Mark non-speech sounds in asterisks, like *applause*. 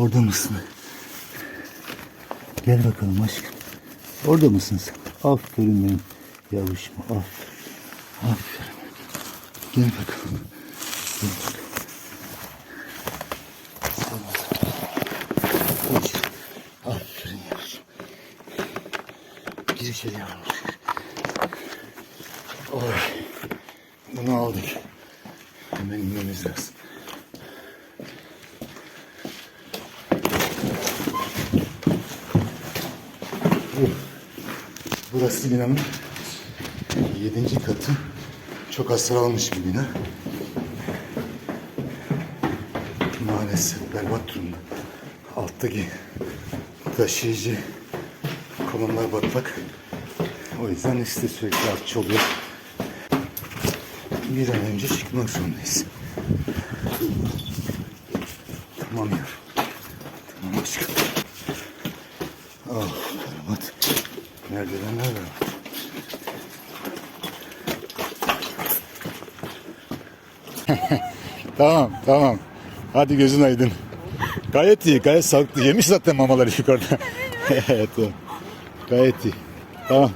Orada mısın? Gel bakalım aşkım. Orada mısın sen? Aferin benim yavuşum. Aferin. Aferin. Gel bakalım. Gel bakalım. Aferin yavrum. Gir içeri yavrum. Oy. Bunu aldık. Hemen inmemiz lazım. Burası binanın yedinci katı. Çok hasar almış bir bina. Maalesef berbat durumda. Alttaki taşıyıcı kolonlar batlak. O yüzden işte sürekli artçı oluyor. Bir an önce çıkmak zorundayız. Tamam yavrum. Tamam aşkım. Ah karamat. Merdivenler var. *laughs* tamam tamam. Hadi gözün aydın. Gayet iyi, gayet sağlıklı. Yemiş zaten mamaları yukarıda. *laughs* evet, tamam. Gayet iyi. Tamam.